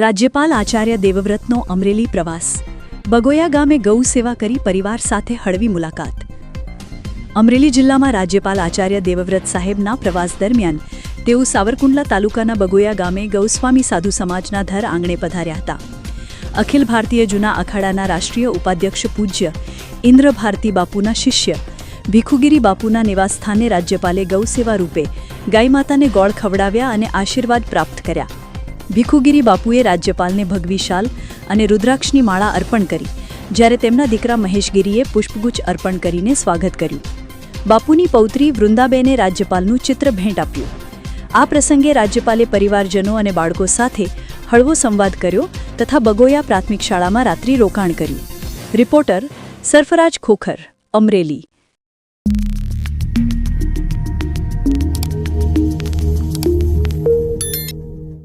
રાજ્યપાલ આચાર્ય દેવવ્રતનો અમરેલી પ્રવાસ. બગોયા ગામે ગૌ સેવા કરી પરિવાર સાથે હળવી મુલાકાત. અમરેલી જિલ્લામાં રાજ્યપાલ આચાર્ય દેવવ્રત સાહેબના પ્રવાસ દરમિયાન તેઓ સાવરકુંડલા તાલુકાના બગોયા ગામે ગૌસ્વામી સાધુ સમાજના ધર આંગણે પધાર્યા હતા. અખિલ ભારતીય જૂના અખાડાના રાષ્ટ્રીય ઉપાધ્યક્ષ પૂજ્ય ઇન્દ્ર ભારતી બાપુના શિષ્ય, ભીખુગીરી બાપુના નિવાસસ્થાને રાજ્યપાલે ગૌ સેવા રૂપે ગાય માતાને ગોળ ખવડાવ્યા અને આશીર્વાદ પ્રાપ્ત કર્યા. ભીખુગીરી બાપુએ રાજ્યપાલને ભગવી શાલ અને રુદ્રાક્ષની માળા અર્પણ કરી, જ્યારે તેમના દીકરા મહેશગીરીએ પુષ્પગુચ્છ અર્પણ કરીને સ્વાગત કર્યું. બાપુની પૌત્રી વૃંદાબેને રાજ્યપાલનું ચિત્ર ભેટ આપ્યું. આ પ્રસંગે રાજ્યપાલે પરિવારજનો અને બાળકો સાથે હળવો સંવાદ કર્યો તથા બગોયા પ્રાથમિક શાળામાં રાત્રિ રોકાણ કર્યું. રિપોર્ટર સરફરાજ ખોખર, અમરેલી.